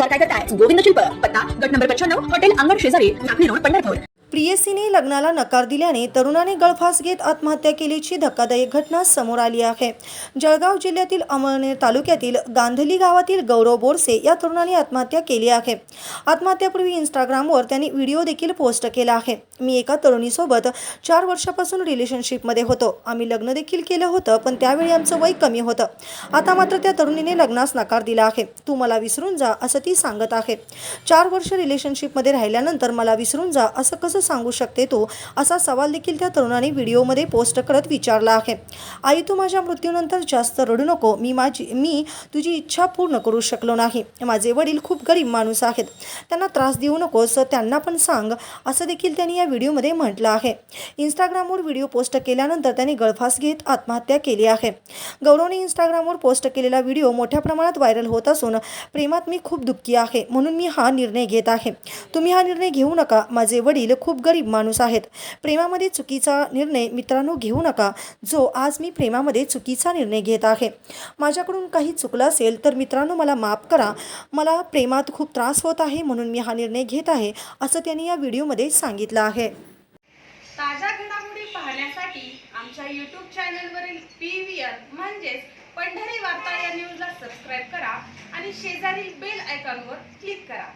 विचार काय करताय? गोविंद शिल्प पत्ता गट नंबर पंच्याण्णव हॉटेल अंगण शेजारी नागरी रोड पंढरपूर. प्रियसीने लग्नाला नकार दिल्याने तरुणाने गळफास घेत आत्महत्या केल्याची धक्कादायक घटना समोर आली आहे. जळगाव जिल्ह्यातील अमळनेर तालुक्यातील गांधली गावातील गौरव बोरसे या तरुणाने आत्महत्या केली आहे. आत्महत्यापूर्वी इंस्टाग्रामवर त्यांनी व्हिडिओ देखील पोस्ट केला आहे. मी एका तरुणीसोबत चार वर्षापासून रिलेशनशिपमध्ये होतो. आम्ही लग्न देखील केलं होतं पण त्यावेळी आमचं वय कमी होतं. आता मात्र त्या तरुणीने लग्नास नकार दिला आहे. तू मला विसरून जा असं ती सांगत आहे. चार वर्ष रिलेशनशिपमध्ये राहिल्यानंतर मला विसरून जा असं कसं सांगू शकते तू? असा सवाल देखील त्या तरुणाने व्हिडिओमध्ये पोस्ट करत विचारला आहे. आई तू माझ्या मृत्यूनंतर जास्त रडू नको. मी माझी मी तुझी इच्छा पूर्ण करू शकलो नाही. माझे वडील खूप गरीब माणूस आहेत. त्यांना त्रास देऊ नकोस त्यांना पण सांग असं देखील त्यांनी या व्हिडिओमध्ये म्हटलं आहे. इंस्टाग्रामवर व्हिडिओ पोस्ट केल्यानंतर त्यांनी गळफास घेत आत्महत्या केली आहे. गौरवने इंस्टाग्रामवर पोस्ट केलेला व्हिडिओ मोठ्या प्रमाणात व्हायरल होत असून प्रेमात मी खूप दुःखी आहे. म्हणून मी हा निर्णय घेत आहे. तुम्ही हा निर्णय घेऊ नका. माझे वडील खूप खूप गरीब माणूस आहेत. प्रेमामध्ये चुकीचा निर्णय मित्रांनो घेऊ नका. जो आज मी प्रेमामध्ये चुकीचा निर्णय घेत आहे. माझ्याकडून काही चुकलं असेल तर मित्रांनो मला माफ करा. मला प्रेमात खूप त्रास होत आहे म्हणून मी हा निर्णय घेत आहे असं त्यांनी या व्हिडिओमध्ये सांगितलं आहे. ताज्या घडामोडी पाहण्यासाठी आमच्या यूट्यूब चॅनलवरील पी व्ही आर म्हणजेच पंढरी वार्ता या न्यूजला सबस्क्राईब करा आणि शेजारील बेल आयकॉनवर क्लिक करा.